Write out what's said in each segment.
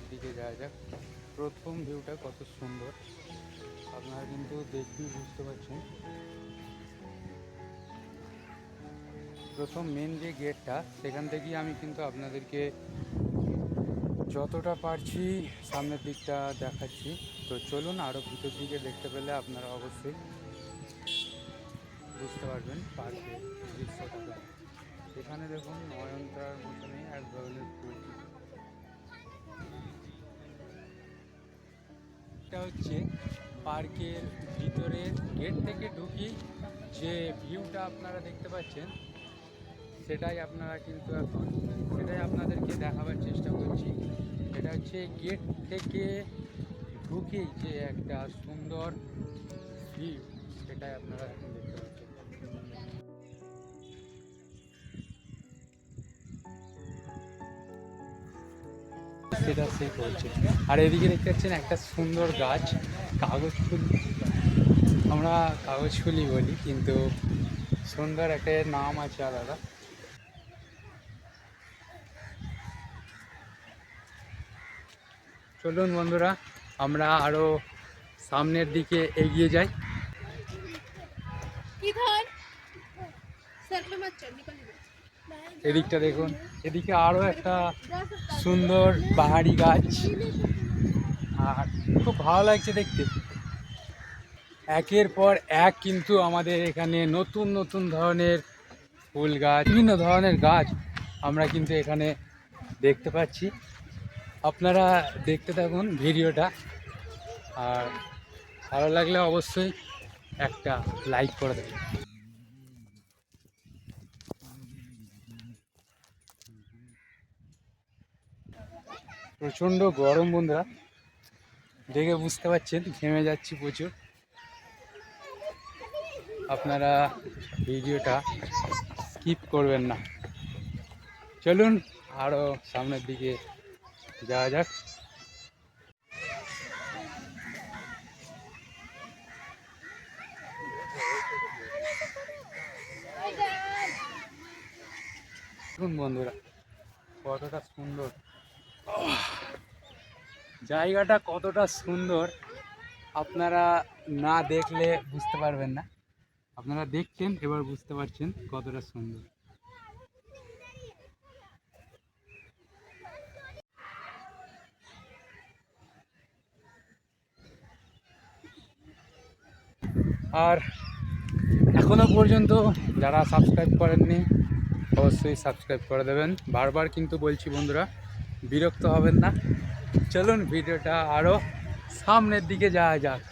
সামনের দিকে যাওয়া যাক। প্রথম ভিউটা কত সুন্দর। আপনারা কিন্তু দেখতেই বুঝতে পারছেন। প্রথম মেন যে গেটটা সেখান থেকেই আমি কিন্তু আপনাদেরকে যতটা পারছি সামনের দিকটা দেখাচ্ছি। তো চলুন আরও ভিতর দিকে দেখতে পেলে আপনারা অবশ্যই বুঝতে পারবেন পার্কের দৃশ্যটা। এখানে দেখুন নয়নতার মতনই এক ধরনের ফুল এটা হচ্ছে পার্কের ভিতরে গেট থেকে ঢুকি যে ভিউটা আপনারা দেখতে পাচ্ছেন, সেটাই আপনারা কিন্তু এখন, সেটাই আপনাদেরকে দেখাবার চেষ্টা করছি। এটা হচ্ছে গেট থেকে ঢুকেই যে একটা সুন্দর ভিউ সেটাই আপনারা পাচ্ছেন সে আর এদিকে দেখতে পাচ্ছেন একটা সুন্দর গাছ কাগজ ফুল আমরা কাগজ ফুলই বলি, কিন্তু সুন্দর একটা নাম আছে আলাদা। চলুন বন্ধুরা, আমরা আরও সামনের দিকে এগিয়ে যাই। এদিকটা দেখুন, এদিকে আরও একটা সুন্দর পাহাড়ি গাছ। আর খুব ভালো লাগছে দেখতে। একের পর এক কিন্তু আমাদের এখানে নতুন নতুন ধরনের ফুল গাছ, বিভিন্ন ধরনের গাছ আমরা কিন্তু এখানে দেখতে পাচ্ছি। আপনারা দেখতে থাকুন ভিডিওটা। আর ভালো লাগলে অবশ্যই একটা লাইক করে দেবেন। প্রচণ্ড গরম বন্ধুরা। দেখে বুঝতে পারছেন, ঘেমে যাচ্ছি প্রচুর। আপনারা ভিডিওটা স্কিপ করবেন না। চলুন আরও সামনের দিকে যাওয়া যাক। বন্ধুরা, কতটা সুন্দর। জায়গাটা কতটা সুন্দর আপনারা না দেখলে বুঝতে পারবেন না। আপনারা দেখছেন, এবার বুঝতে পারছেন কতটা সুন্দর। আর এখনও পর্যন্ত যারা সাবস্ক্রাইব করেননি, অবশ্যই সাবস্ক্রাইব করে দেবেন। বারবার কিন্তু বলছি বন্ধুরা, বিরক্ত হবেন না। চলুন ভিডিওটা আরও সামনের দিকে যাওয়া যাক।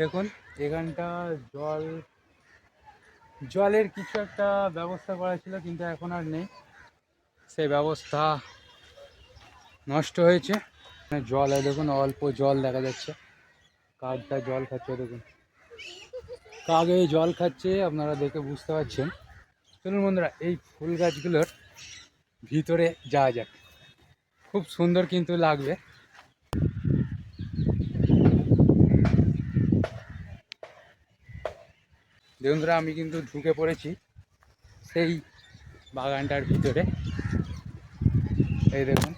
দেখুন, এখানটা জল, জলের কিছু একটা ব্যবস্থা করা ছিল, কিন্তু এখন আর নেই। সেই ব্যবস্থা নষ্ট হয়েছে। জল দেখুন, অল্প জল দেখা যাচ্ছে। কাকটা জল খাচ্ছে, দেখুন। কাক এই জল খাচ্ছে, আপনারা দেখে বুঝতে পারছেন। চলুন বন্ধুরা, এই ফুল গাছগুলোর ভিতরে যাওয়া যাক। খুব সুন্দর কিন্তু লাগবে। বন্ধুরা, আমি কিন্তু ঢুকে পড়েছি সেই বাগানটার ভিতরে। এই দেখুন।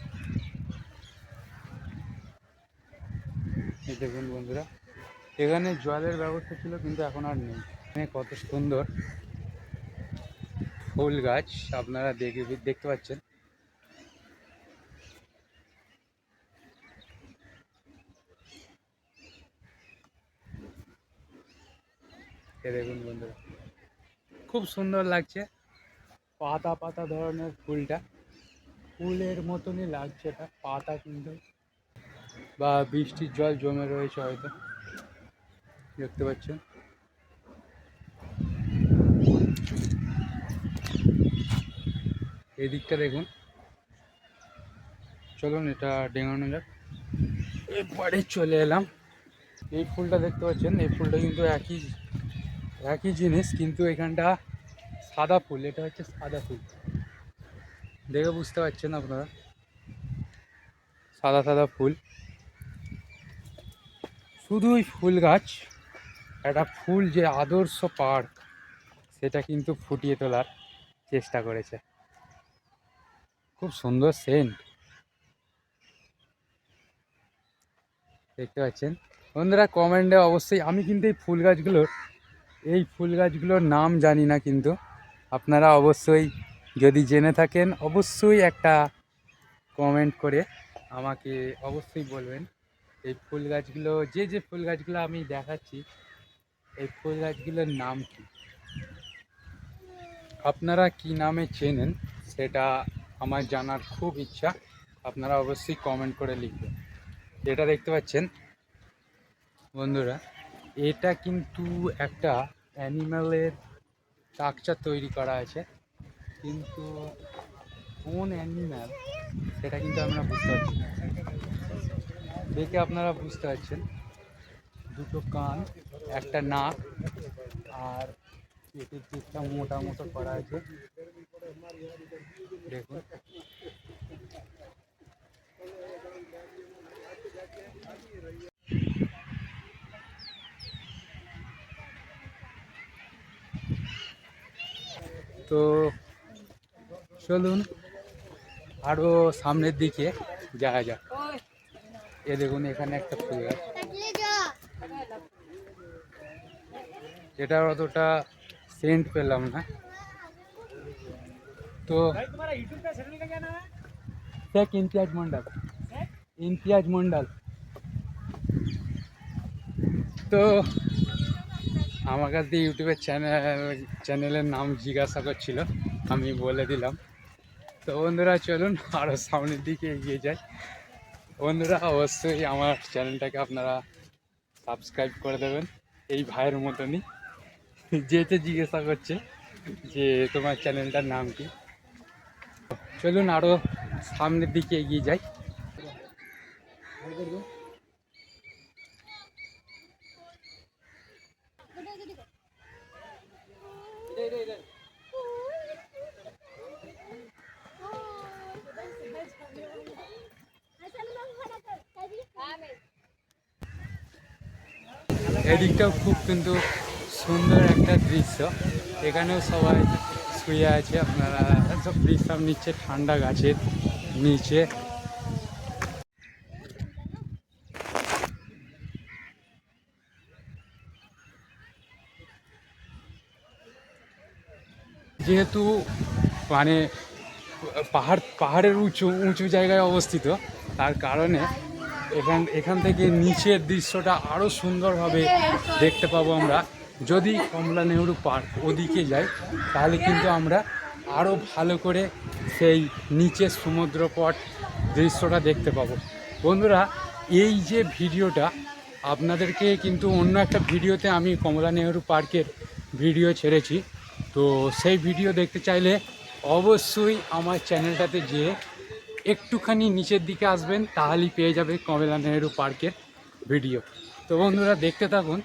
এই দেখুন বন্ধুরা, এখানে জলের ব্যবস্থা ছিল কিন্তু এখন আর নেই। কত সুন্দর ফুল গাছ, আপনারা দেখে দেখতে পাচ্ছেন। দেখুন বন্ধুরা, খুব সুন্দর লাগছে পাতা পাতা ধরনের ফুলটা। ফুলের মতনই লাগছে এটা, পাতা কিন্তু, বা বৃষ্টির জল জমে রয়েছে হয়তো, দেখতে পাচ্ছেন। এই দিকটা দেখুন। চলুন, এটা ডেঙানো যাক। এবারে চলে এলাম। এই ফুলটা দেখতে পাচ্ছেন, এই ফুলটা কিন্তু একই একই জিনিস, কিন্তু এখানটা সাদা ফুল, এটা হচ্ছে সাদা ফুল। দেখে বুঝতে পারছেন আপনারা? সাদা সাদা ফুল। শুধুই ফুল গাছ, একটা ফুল যে আদর্শ পার্ক, সেটা কিন্তু ফুটিয়ে তোলার চেষ্টা করেছে। খুব সুন্দর সেন্ট দেখতে পাচ্ছেন? বন্ধুরা কমেন্টে অবশ্যই আমি কিন্তু এই ফুল গাছগুলোর, এই ফুল গাছগুলোর নাম জানি না কিন্তু। আপনারা অবশ্যই যদি জেনে থাকেন, অবশ্যই একটা কমেন্ট করে আমাকে অবশ্যই বলবেন। এই ফুল গাছগুলো, যে যে ফুল গাছগুলো আমি দেখাচ্ছি, এই ফুল গাছগুলোর নাম কি? আপনারা কি নামে চেনেন, সেটা আমার জানার খুব ইচ্ছা, আপনারা অবশ্যই কমেন্ট করে লিখবেন। যেটা দেখতে পাচ্ছেন, বন্ধুরা, এটা কিন্তু একটা অ্যানিম্যালের স্ট্রাকচার তৈরি করা আছে, কিন্তু কোন অ্যানিম্যাল সেটা কিন্তু আমরা বুঝতে পারছি দেখে আপনারা বুঝতে পারছেন, দুটো কান, একটা নাক, আর পেটের দিকটা মোটা করা আছে দেখুন। তো চলুন আরও সামনের দিকে যাওয়া যাক। এ দেখুন, এখানে একটা ফুল এটা অতটা সেন্ট পেলাম না। তো শেখ ইমতিয়াজ মন্ডল ইমতিয়াজ মন্ডল তো আমার কাছে ইউটিউবের চ্যানেল চ্যানেলের নাম জিজ্ঞাসা করছিল আমি বলে দিলাম। তো বন্ধুরা চলুন আরও সামনের দিকে এগিয়ে যাই। বন্ধুরা অবশ্যই আমার চ্যানেলটাকে আপনারা সাবস্ক্রাইব করে দেবেন এই ভাইয়ের মতনই। যেতে জিজ্ঞাসা করছে যে তোমার চ্যানেলটার নাম কি? চলুন আরও সামনের দিকে এগিয়ে যাই। এদিকটাও খুব কিন্তু সুন্দর একটা দৃশ্য। এখানেও সবাই শুয়ে আছে, আপনারা সব বিশ্রাম নিচ্ছে, ঠান্ডা গাছের নিচে। যেহেতু মানে পাহাড়, পাহাড়ের উঁচু উঁচু জায়গায় অবস্থিত, তার কারণে এখান এখান থেকে নিচের দৃশ্যটা আরও সুন্দরভাবে দেখতে পাবো আমরা। যদি কমলা নেহরু পার্ক ওদিকে যাই তাহলে কিন্তু আমরা আরও ভালো করে সেই নিচের সমুদ্রপট দৃশ্যটা দেখতে পাবো। বন্ধুরা, এই যে ভিডিওটা, আপনাদেরকে কিন্তু অন্য একটা ভিডিওতে আমি কমলা নেহরু পার্কের ভিডিও ছেড়েছি। তো সেই ভিডিও দেখতে চাইলে অবশ্যই আমার চ্যানেলটাতে যেয়ে একটুখানি নিচের দিকে আসবেন, তাহলেই পেয়ে যাবে কমলা নেহেরু পার্কের ভিডিও। তো বন্ধুরা, দেখতে থাকুন।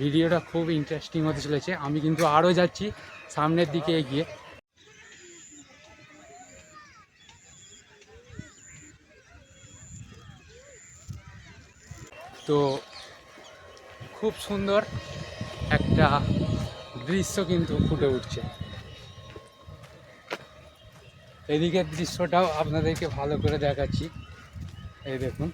ভিডিওটা খুব ইন্টারেস্টিং হতে চলেছে। আমি কিন্তু আরও যাচ্ছি সামনের দিকে এগিয়ে। তো খুব সুন্দর একটা দৃশ্য কিন্তু ফুটে উঠছে। এদিকের দৃশ্যটাও আপনাদেরকে ভালো করে দেখাচ্ছি। এই দেখুন।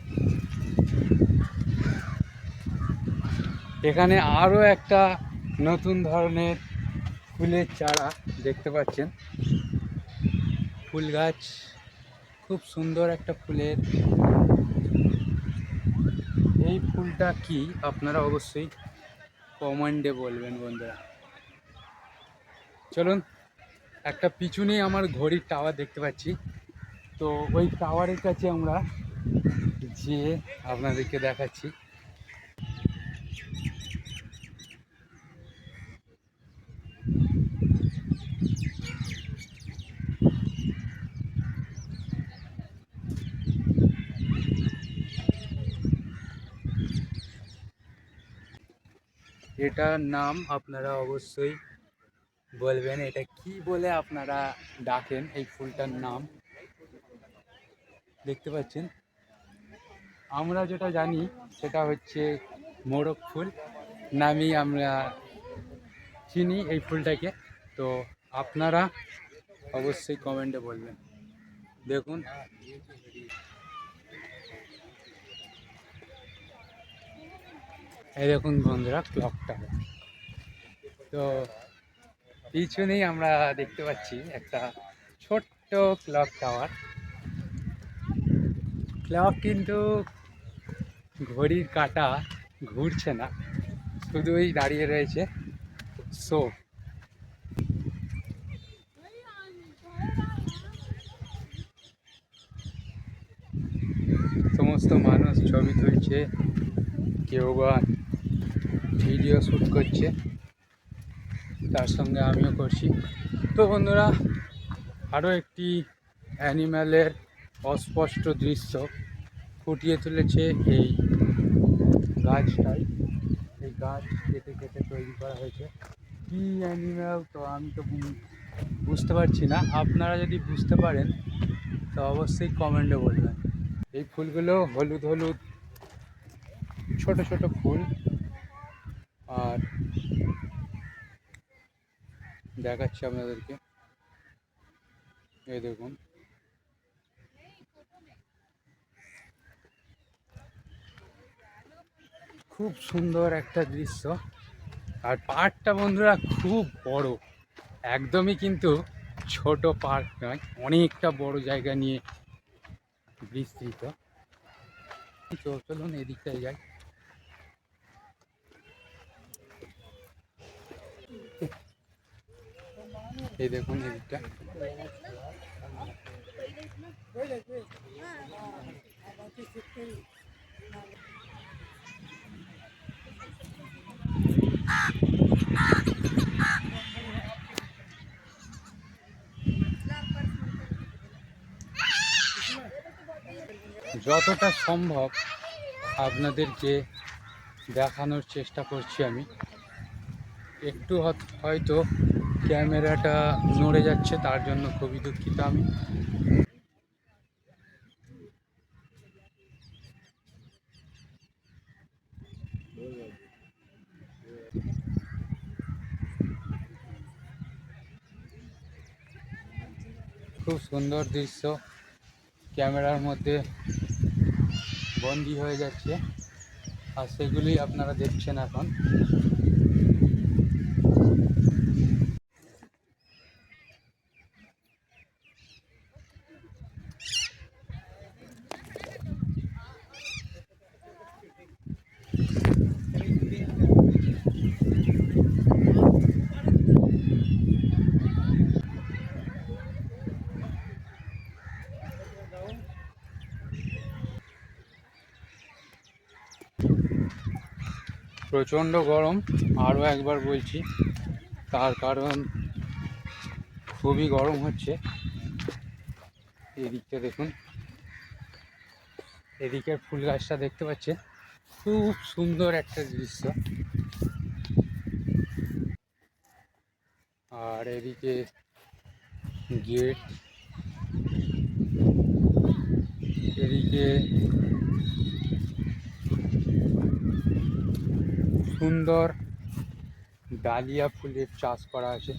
এখানে আরও একটা নতুন ধরনের ফুলের চারা দেখতে পাচ্ছেন। ফুল গাছ, খুব সুন্দর একটা ফুলের। এই ফুলটা কি? আপনারা অবশ্যই কমেন্টে বলবেন বন্ধুরা। চলুন, একটা পিছনেই আমার ঘড়ির টাওয়ার দেখতে পাচ্ছি। তো ওই টাওয়ারের কাছে আমরা যেয়ে আপনাদেরকে দেখাচ্ছি। এটার নাম আপনারা অবশ্যই বলবেন। এটা কি বলে আপনারা ডাকেন এই ফুলটার নাম? দেখতে পাচ্ছেন? আমরা যেটা জানি সেটা হচ্ছে মোরগ ফুল। নামই আমরা চিনি এই ফুলটাকে। তো আপনারা অবশ্যই কমেন্টে বলবেন। দেখুন। এই দেখুন বন্ধুরা ক্লক টাওয়ার তো পিছনেই আমরা দেখতে পাচ্ছি একটা ছোট্ট ক্লক টাওয়ার ক্লক কিন্তু ঘড়ির কাঁটা ঘুরছে না, শুধুই দাঁড়িয়ে রয়েছে। শো সমস্ত মানুষ ছবি তুলছে, কেউ বা ভিডিও শ্যুট করছে। তার সঙ্গে আমিও করছি। তো বন্ধুরা, আরও একটি অ্যানিম্যালের অস্পষ্ট দৃশ্য ফুটিয়ে তুলেছে এই গাছটাই। এই গাছ কেটে কেটে তৈরি করা হয়েছে। কী অ্যানিম্যাল? তো আমি তো বুঝতে পারছি না। আপনারা যদি বুঝতে পারেন, তো অবশ্যই কমেন্টে বলবেন। এই ফুলগুলো হলুদ হলুদ, ছোট ছোট ফুল। আর দেখাচ্ছি আপনাদেরকে। এই দেখুন। খুব সুন্দর একটা দৃশ্য। আর পার্কটা বন্ধুরা খুব বড়। একদমই কিন্তু ছোট পার্ক নয়, অনেকটা বড় জায়গা নিয়ে বিস্তৃত। চলুন এদিকটায় যাই। এই দেখুন এদিকটা যতটা সম্ভব আপনাদেরকে দেখানোর চেষ্টা করছি আমি। একটু হয়তো ক্যামেরাটা নড়ে যাচ্ছে, তার জন্য খুবই দুঃখিত আমি। খুব সুন্দর দৃশ্য। ক্যামেরার মধ্যে বন্দি হয়ে যাচ্ছে। আর সেগুলি আপনারা দেখছেন এখন। প্রচণ্ড গরম, আরও একবার বলছি, তার কারণ খুবই গরম হচ্ছে। এদিকটা দেখুন, এদিকের ফুল গাছটা দেখতে পাচ্ছেন, খুব সুন্দর একটা দৃশ্য। আর এদিকে গেট, এদিকে সুন্দর ডালিয়া ফুলের চাষ করা আছে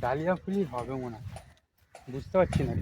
ডালিয়া ফুলই হবে মনে হয়। বুঝতে পারছি না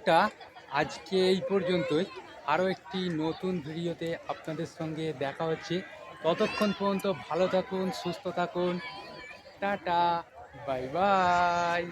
ভিডিওটা আজকে এই পর্যন্তই। আরও একটি নতুন ভিডিওতে আপনাদের সঙ্গে দেখা হচ্ছে। ততক্ষণ পর্যন্ত ভালো থাকুন, সুস্থ থাকুন। টাটা, বাই বাই।